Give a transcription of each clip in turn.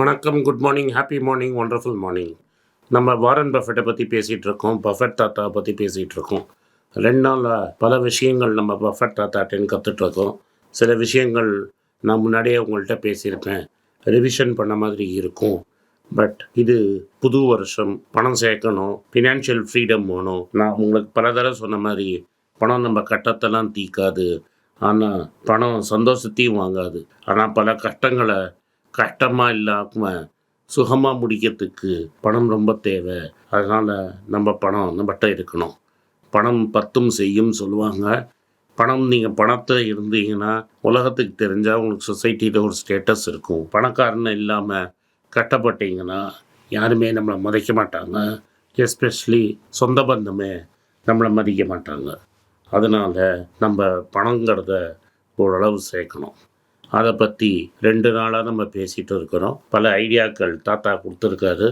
வணக்கம் good morning happy morning wonderful morning நம்ம Warren பஃபெட்டை பற்றி பேசிகிட்டு இருக்கோம் பஃபெட் தாத்தா பற்றி பேசிகிட்டு இருக்கோம் ரெண்டு நாளில் பல விஷயங்கள் நம்ம பஃபெட் தாத்தாட்டேன்னு கற்றுட்ருக்கோம் சில விஷயங்கள் நான் முன்னாடியே உங்கள்கிட்ட பேசியிருப்பேன். ரிவிஷன் பண்ண மாதிரி இருக்கும். பட் இது புது வருஷம் பணம் சேர்க்கணும் ஃபினான்ஷியல் ஃப்ரீடம் வேணும். நான் உங்களுக்கு பல தடவை சொன்ன மாதிரி பணம் நம்ம கட்டத்தெல்லாம் தீக்காது. ஆனால் பணம் சந்தோஷத்தையும் வாங்காது. ஆனால் பல கஷ்டங்களை கஷ்டமாக இல்லாமல் சுகமாக முடிக்கிறதுக்கு பணம் ரொம்ப தேவை. அதனால் நம்ம பணம் நம்மகிட்ட இருக்கணும். பணம் பத்தும் செய்யும் சொல்லுவாங்க. பணம் நீங்கள் பணத்தில் இருந்தீங்கன்னா உலகத்துக்கு தெரிஞ்சால் உங்களுக்கு சொசைட்டியில் ஒரு ஸ்டேட்டஸ் இருக்கும். பணக்காரன்னு இல்லாமல் கட்டப்பட்டீங்கன்னா யாருமே நம்மளை மதிக்க மாட்டாங்க. எஸ்பெஷலி சொந்த பந்தமே நம்மளை மதிக்க மாட்டாங்க. அதனால் நம்ம பணங்கிறத ஓரளவு சேர்க்கணும். அதை பற்றி ரெண்டு நாளாக நம்ம பேசிகிட்டு இருக்கிறோம். பல ஐடியாக்கள் தாத்தா கொடுத்துருக்காரு.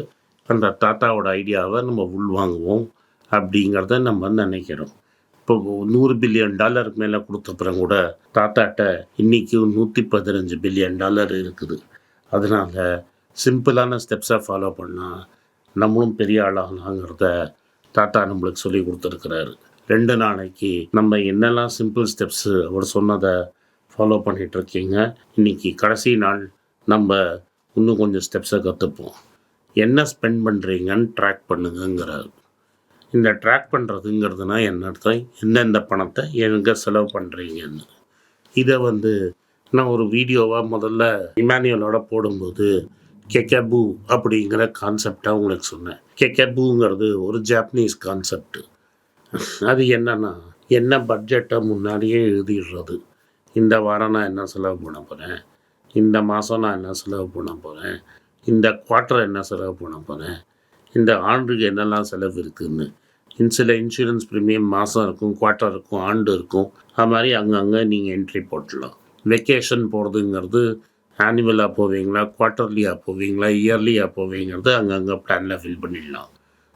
அந்த தாத்தாவோட ஐடியாவை நம்ம உள்வாங்குவோம் அப்படிங்கிறத நம்ம நினைக்கிறோம். இப்போ நூறு பில்லியன் டாலருக்கு மேலே கொடுத்தப்புறம் கூட தாத்தாட்ட இன்றைக்கி நூற்றி பதினஞ்சு பில்லியன் டாலர் இருக்குது. அதனால் சிம்பிளான ஸ்டெப்ஸை ஃபாலோ பண்ணால் நம்மளும் பெரிய ஆளாகலாங்கிறத தாத்தா நம்மளுக்கு சொல்லி கொடுத்துருக்குறாரு. ரெண்டு நாளைக்கு நம்ம என்னெல்லாம் சிம்பிள் ஸ்டெப்ஸு அவர் சொன்னதை ஃபாலோ பண்ணிகிட்ருக்கீங்க இன்றைக்கி கடைசி நாள். நம்ம இன்னும் கொஞ்சம் ஸ்டெப்ஸை கற்றுப்போம் என்ன ஸ்பெண்ட் பண்ணுறீங்கன்னு ட்ராக் பண்ணுங்கங்கிறாரு இந்த ட்ராக் பண்ணுறதுங்கிறதுனா என்ன அர்த்தம்? எந்தெந்த பணத்தை எங்கே செலவு பண்ணுறீங்கன்னு இதை வந்து நான் ஒரு வீடியோவாக முதல்ல இமானியலோட போடும்போது கெக்கபு அப்படிங்கிற கான்செப்டாக உங்களுக்கு சொன்னேன். கெக்கபுங்கிறது ஒரு ஜாப்பனீஸ் கான்செப்ட் அது என்னன்னா என்ன பட்ஜெட்டை முன்னாடியே எழுதிடுறது. இந்த வாரம் நான் என்ன செலவு பண்ண போகிறேன் இந்த மாதம் நான் என்ன செலவு பண்ண போகிறேன் இந்த குவார்ட்டர் என்ன செலவு பண்ண போகிறேன் இந்த ஆண்டுக்கு என்னெல்லாம் செலவு இருக்குதுன்னு இன் சில இன்சூரன்ஸ் ப்ரீமியம் மாதம் இருக்கும் குவார்ட்டர் இருக்கும் ஆண்டு இருக்கும். அது மாதிரி அங்கங்கே நீங்கள் என்ட்ரி போட்டுடலாம் வெக்கேஷன் போகிறதுங்கிறது ஆனுவலாக போவீங்களா குவார்ட்டர்லியாக போவீங்களா இயர்லியாக போவீங்கிறது அங்கங்கே பிளானில் ஃபில் பண்ணிடலாம்.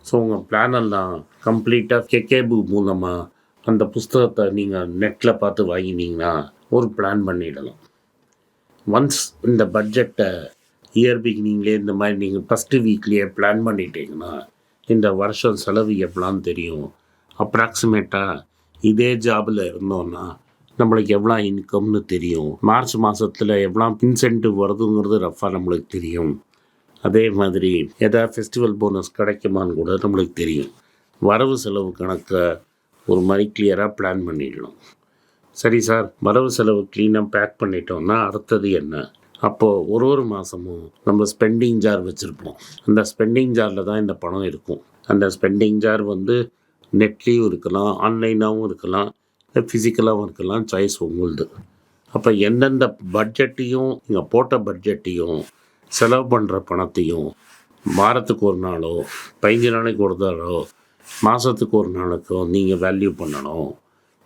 ஸோ உங்கள் பிளானெல்லாம் கம்ப்ளீட்டாக கெக்கேபு மூலமாக அந்த புஸ்தகத்தை நீங்கள் நெட்டில் பார்த்து வாங்கினீங்கன்னா ஒரு பிளான் பண்ணிடலாம். ஒன்ஸ் இந்த பட்ஜெட்டை இயர் பிகினிங்லேயே இந்த மாதிரி நீங்கள் ஃபஸ்ட்டு வீக்லேயே பிளான் பண்ணிட்டீங்கன்னா இந்த வருஷம் செலவு எவ்வளோன்னு தெரியும். அப்ராக்சிமேட்டாக இதே ஜாபில் இருந்தோன்னா நம்மளுக்கு எவ்வளோ இன்கம்னு தெரியும். மார்ச் மாதத்தில் எவ்வளோ இன்சென்டிவ் வருதுங்கிறது ரஃபாக நம்மளுக்கு தெரியும். அதே மாதிரி எதாவது ஃபெஸ்டிவல் போனஸ் கிடைக்குமான்னு கூட நம்மளுக்கு தெரியும். வரவு செலவு கணக்கை ஒரு மாதிரி கிளியராக பிளான் பண்ணிடலாம் சரி சார் வரவு செலவு க்ளீனாக பேக் பண்ணிட்டோம்னா அடுத்தது என்ன? அப்போது ஒரு ஒரு மாதமும் நம்ம ஸ்பெண்டிங் ஜார் வச்சுருப்போம். அந்த ஸ்பெண்டிங் ஜாரில் தான் இந்த பணம் இருக்கும். அந்த ஸ்பெண்டிங் ஜார் வந்து நெட்லேயும் இருக்கலாம் ஆன்லைனாகவும் இருக்கலாம் இல்லை ஃபிசிக்கலாகவும் இருக்கலாம் சாய்ஸ் உங்களுது. அப்போ எந்தெந்த பட்ஜெட்டையும் நீங்கள் போட்ட பட்ஜெட்டையும் செலவு பண்ணுற பணத்தையும் வாரத்துக்கு ஒரு நாளோ பதினஞ்சு நாளைக்கு ஒரு நாளோ மாதத்துக்கு ஒரு நாளுக்கோ நீங்கள் வேல்யூ பண்ணணும்.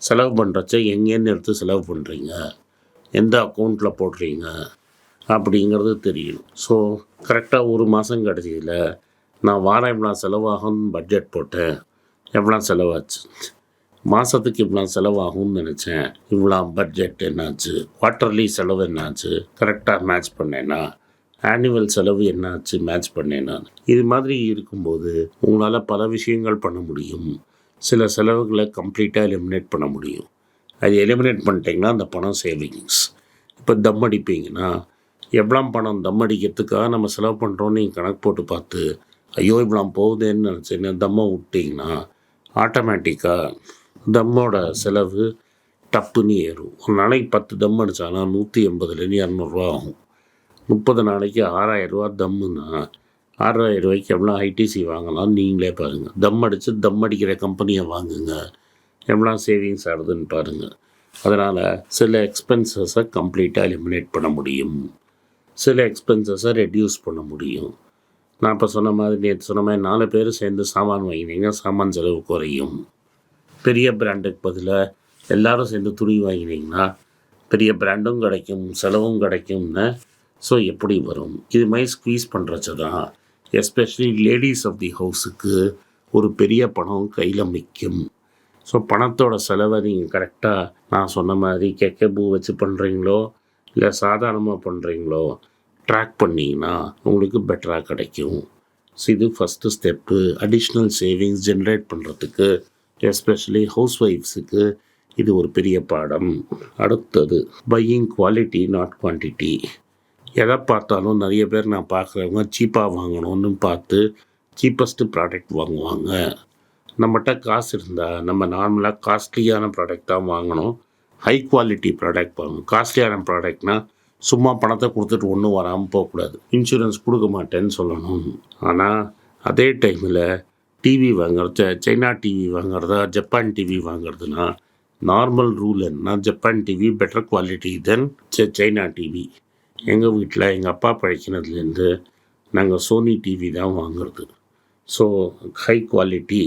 செலவு பண்ணுறச்ச எங்கேன்னு எடுத்து செலவு பண்ணுறீங்க எந்த அக்கௌண்ட்டில் போடுறீங்க? அப்படிங்கிறது தெரியணும் ஸோ கரெக்டாக ஒரு மாதம் கடைசியில் நான் வாரம் இவ்வளோ செலவாகும்னு பட்ஜெட் போட்டேன். எவ்வளோ செலவாச்சு? மாதத்துக்கு இவ்வளோ செலவாகும்னு நினச்சேன். இவ்வளோ பட்ஜெட் என்னாச்சு? குவார்ட்டர்லி செலவு என்னாச்சு? கரெக்டாக மேட்ச் பண்ணேன்னா ஆனுவல் செலவு என்னாச்சு? மேட்ச் பண்ணேன்னா இது மாதிரி இருக்கும்போது உங்களால் பல விஷயங்கள் பண்ண முடியும். சில செலவுகளை கம்ப்ளீட்டாக எலிமினேட் பண்ண முடியும். அது எலிமினேட் பண்ணிட்டீங்கன்னா அந்த பணம் சேவிங்ஸ் இப்போ தம் அடிப்பீங்கன்னா எவ்வளோ பணம் தம் அடிக்கிறதுக்காக நம்ம செலவு பண்ணுறோன்னு நீங்கள் கணக்கு போட்டு பார்த்து ஐயோ இவ்வளோ போகுதேன்னு நினச்சிங்கன்னா தம்மை விட்டிங்கன்னா ஆட்டோமேட்டிக்காக தம்மோட செலவு டப்புன்னு ஏறும். ஒரு நாளைக்கு பத்து தம் அடித்தாலும் நூற்றி எண்பதுலேருந்து இரநூறுவா ஆகும். முப்பது நாளைக்கு ஆறாயிரரூவா தம்முன்னா ஆறாயிரம் ரூபாய்க்கு எவ்வளோ ஐடிசி வாங்கலாம் நீங்களே பாருங்கள் தம் அடித்து தம் அடிக்கிற கம்பெனியை வாங்குங்க. எவ்வளோ சேவிங்ஸ் ஆகுதுன்னு பாருங்கள் அதனால் சில எக்ஸ்பென்சஸை கம்ப்ளீட்டாக எலிமினேட் பண்ண முடியும். சில எக்ஸ்பென்சஸை ரெடியூஸ் பண்ண முடியும். நான் இப்போ சொன்ன மாதிரி நேற்று சொன்ன மாதிரி நாலு பேர் சேர்ந்து சாமான் வாங்கினீங்கன்னா சாமான் செலவு குறையும். பெரிய பிராண்டுக்கு பதிலாக எல்லோரும் சேர்ந்து துணி வாங்கினீங்கன்னா பெரிய பிராண்டும் கிடைக்கும் செலவும் கிடைக்கும்னு. ஸோ எப்படி வரும்? இது மாதிரி ஸ்க்வீஸ் பண்ணுறச்சு தான் எஸ்பெஷலி லேடிஸ் ஆஃப் தி ஹவுஸுக்கு ஒரு பெரிய பணம் கையில் மிக்கும் ஸோ பணத்தோட செலவை நீங்கள் கரெக்டாக நான் சொன்ன மாதிரி கெக்க பூ வச்சு பண்ணுறீங்களோ இல்லை சாதாரணமாக பண்ணுறீங்களோ ட்ராக் பண்ணிங்கன்னா உங்களுக்கு பெட்டராக கிடைக்கும். ஸோ இது first step additional savings generate பண்ணுறதுக்கு எஸ்பெஷலி ஹவுஸ் ஒய்ஃப்ஸுக்கு இது ஒரு பெரிய பாடம். அடுத்தது பையிங் குவாலிட்டி நாட் குவான்டிட்டி எதை பார்த்தாலும் நிறைய பேர் நான் பார்க்குறவங்க சீப்பாக வாங்கணும்னு பார்த்து சீப்பஸ்ட்டு ப்ராடக்ட் வாங்குவாங்க. நம்மகிட்ட காசு இருந்தால் நம்ம நார்மலாக காஸ்ட்லியான ப்ராடக்ட் தான் வாங்கணும். ஹை குவாலிட்டி ப்ராடக்ட் வாங்கணும். காஸ்ட்லியான ப்ராடக்ட்னால் சும்மா பணத்தை கொடுத்துட்டு ஒன்றும் வராமல் போகக்கூடாது. இன்சூரன்ஸ் கொடுக்க மாட்டேன்னு சொல்லணும். ஆனால் அதே டைமில் டிவி வாங்குறது சைனா டிவி வாங்குறதா ஜப்பான் டிவி வாங்குறதுனா நார்மல் ரூல் என்ன Japan TV better quality than China TV எங்கள் வீட்டில் எங்கள் அப்பா பழைக்கினதுலேருந்து நாங்கள் சோனி டிவி தான் வாங்குறது. ஸோ ஹை குவாலிட்டி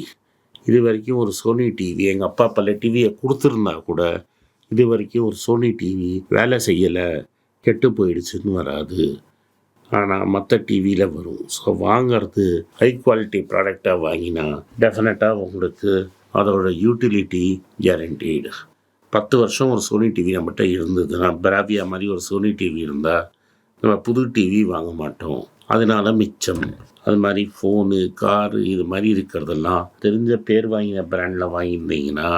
இது வரைக்கும் ஒரு சோனி டிவி எங்கள் அப்பா பல டிவியை கொடுத்துருந்தா கூட இது வரைக்கும் ஒரு சோனி டிவி வேலை செய்யலை கெட்டு போயிடுச்சுன்னு வராது. ஆனால் மற்ற டிவியில் வரும். ஸோ வாங்கிறது ஹை குவாலிட்டி ப்ராடக்டாக வாங்கினா டெஃபினட்டாக உங்களுக்கு அதோட யூட்டிலிட்டி கேரண்டீடு பத்து வருஷம் ஒரு சோனி டிவி நம்மகிட்ட இருந்ததுன்னா பிராவியா மாதிரி ஒரு சோனி டிவி இருந்தால் நம்ம புது டிவி வாங்க மாட்டோம். அதனால மிச்சம். அது மாதிரி ஃபோனு காரு இது மாதிரி இருக்கிறதெல்லாம் தெரிஞ்ச பேர் வாங்கின பிராண்டில் வாங்கியிருந்தீங்கன்னா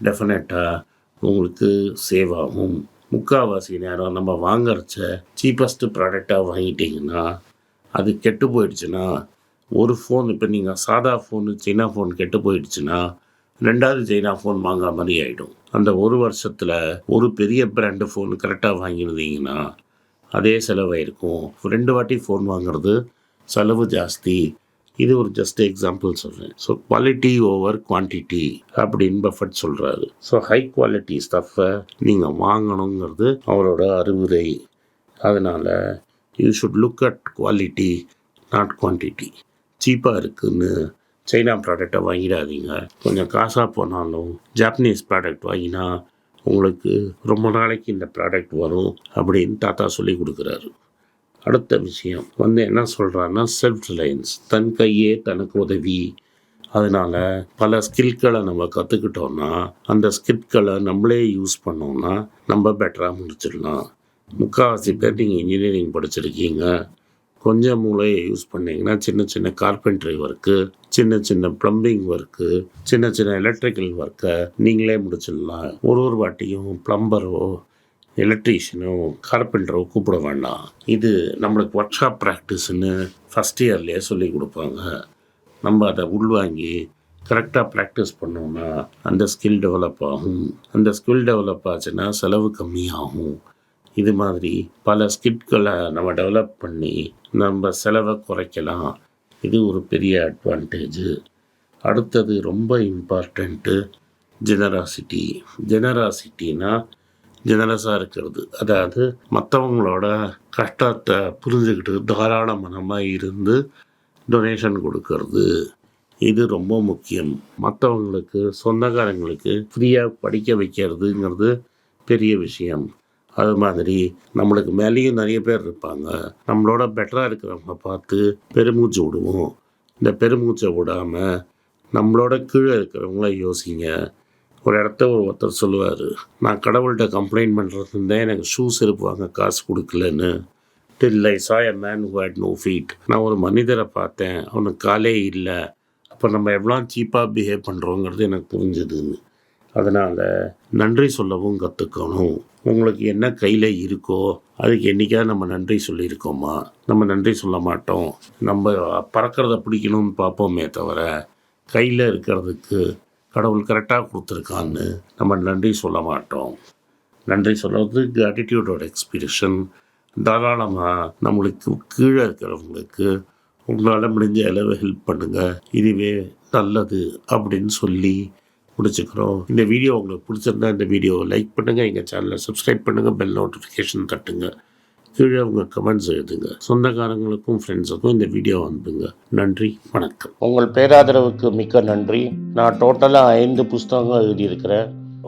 டெஃபினட்டாக உங்களுக்கு சேவ் ஆகும். முக்கால்வாசி நேரம் நம்ம வாங்குறச்ச சீப்பஸ்ட்டு ப்ராடக்டாக வாங்கிட்டீங்கன்னா அது கெட்டு போயிடுச்சுன்னா ஒரு ஃபோன் இப்போ நீங்கள் சாதா ஃபோனு சைனா ஃபோன் கெட்டு போயிடுச்சுன்னா ரெண்டாவது சைனா ஃபோன் வாங்குற மாதிரி ஆகிடும் அந்த ஒரு வருஷத்தில் ஒரு பெரிய பிராண்டு ஃபோன் கரெக்டாக வாங்கியிருந்தீங்கன்னா அதே செலவாயிருக்கும் ரெண்டு வாட்டி ஃபோன் வாங்குறது செலவு ஜாஸ்தி. இது ஒரு ஜஸ்ட் எக்ஸாம்பிள் சொல்கிறேன் ஸோ குவாலிட்டி ஓவர் குவான்டிட்டி அப்படின்னு பஃபட் சொல்கிறாரு ஸோ ஹை குவாலிட்டி ஸ்டஃப்பை நீங்கள் வாங்கணுங்கிறது அவரோட அறிவுரை. அதனால் you should look at quality not quantity சீப்பாக இருக்குதுன்னு சைனா ப்ராடக்டை வாங்கிடாதீங்க. கொஞ்சம் காசாக போனாலும் ஜாப்பனீஸ் ப்ராடக்ட் வாங்கினா உங்களுக்கு ரொம்ப நாளைக்கு இந்த ப்ராடக்ட் வரும் அப்படின்னு தாத்தா சொல்லி கொடுக்குறாரு. அடுத்த விஷயம் வந்து என்ன சொல்கிறான்னா செல்ஃப் ரிலையன்ஸ் தன் கையே தனக்கு உதவி. அதனால் பல ஸ்கில்களை நம்ம கற்றுக்கிட்டோன்னா அந்த ஸ்கில்களை நம்மளே யூஸ் பண்ணோம்னா நம்ம பெட்டராக முடிச்சிடலாம். முக்கால்வாசி பேர் நீங்கள் இன்ஜினியரிங் படிச்சிருக்கீங்க. கொஞ்சம் மூளையை யூஸ் பண்ணிங்கன்னா சின்ன சின்ன கார்பென்ட்ரி ஒர்க்கு சின்ன சின்ன ப்ளம்பிங் ஒர்க்கு சின்ன சின்ன எலக்ட்ரிக்கல் ஒர்க்கை நீங்களே முடிச்சிடலாம். ஒரு ஒரு வாட்டியும் ப்ளம்பரோ எலக்ட்ரீஷியனோ கார்பெண்டரோ கூப்பிட வேண்டாம். இது நம்மளுக்கு ஒர்க் ஷாப் ப்ராக்டிஸ்னு ஃபஸ்ட் இயர்லேயே சொல்லி கொடுப்பாங்க. நம்ம அதை உள்வாங்கி கரெக்டாக ப்ராக்டிஸ் பண்ணோம்னா அந்த ஸ்கில் டெவலப் ஆகும். அந்த ஸ்கில் டெவலப் ஆச்சுன்னா செலவு கம்மியாகும். இது மாதிரி பல ஸ்கிட்களை நம்ம டெவலப் பண்ணி நம்ம செலவை குறைக்கலாம். இது ஒரு பெரிய அட்வான்டேஜு அடுத்தது ரொம்ப இம்பார்ட்டண்ட்டு ஜெனராசிட்டி ஜெனராசிட்டினா ஜெனரஸாக இருக்கிறது. அதாவது மற்றவங்களோட கஷ்டத்தை புரிஞ்சுக்கிட்டு தாராள மனமாக இருந்து டொனேஷன் கொடுக்கறது. இது ரொம்ப முக்கியம். மற்றவங்களுக்கு சொந்தக்காரங்களுக்கு ஃப்ரீயாக படிக்க வைக்கிறதுங்கிறது பெரிய விஷயம். அது மாதிரி நம்மளுக்கு மேலேயும் நிறைய பேர் இருப்பாங்க. நம்மளோட பெட்டராக இருக்கிறவங்க பார்த்து பெருமூச்சு விடுவோம். இந்த பெருமூச்சை விடாமல் நம்மளோட கீழே இருக்கிறவங்கள யோசிங்க. ஒரு இடத்த ஒரு ஒருத்தர் சொல்லுவார் நான் கடவுள்கிட்ட கம்ப்ளைண்ட் பண்ணுறது இருந்தேன் எனக்கு ஷூ செருப்பு வாங்க காசு கொடுக்கலன்னு. Till I saw a man who had no feet நான் ஒரு மனிதரை பார்த்தேன் அவனுக்கு காலே இல்லை. அப்போ நம்ம எவ்வளோ சீப்பாக பிஹேவ் பண்ணுறோங்கிறது எனக்கு புரிஞ்சுதுன்னு. அதனால் நன்றி சொல்லவும் கற்றுக்கணும் உங்களுக்கு என்ன கையில் இருக்கோ அதுக்கு என்றைக்காவது நம்ம நன்றி சொல்லியிருக்கோமா? நம்ம நன்றி சொல்ல மாட்டோம். நம்ம பறக்கிறத பிடிக்கணும்னு பார்ப்போமே தவிர கையில் இருக்கிறதுக்கு கடவுள் கரெக்டாக கொடுத்துருக்கான்னு நம்ம நன்றி சொல்ல மாட்டோம். நன்றி சொல்கிறது கிராட்டிடியூடோட எக்ஸ்பிரஷன் தாராளமாக நம்மளுக்கு கீழே இருக்கிறவங்களுக்கு உங்களால் முடிஞ்ச அளவு ஹெல்ப் பண்ணுங்கள் இதுவே நல்லது அப்படின்னு சொல்லி முடிச்சுக்கிறோம் இந்த வீடியோ உங்களுக்கு பிடிச்சிருந்தா இந்த வீடியோவை லைக் பண்ணுங்கள் எங்கள் சேனலை சப்ஸ்கிரைப் பண்ணுங்கள் பெல் நோட்டிஃபிகேஷன் தட்டுங்க. கீழே உங்கள் கமெண்ட்ஸ் எழுதுங்க. சொந்தக்காரங்களுக்கும் ஃப்ரெண்ட்ஸுக்கும் இந்த வீடியோ அனுப்புங்க. நன்றி. வணக்கம். உங்கள் பேராதரவுக்கு மிக்க நன்றி. நான் டோட்டலாக ஐந்து புஸ்தகங்கள் எழுதியிருக்கிறேன்.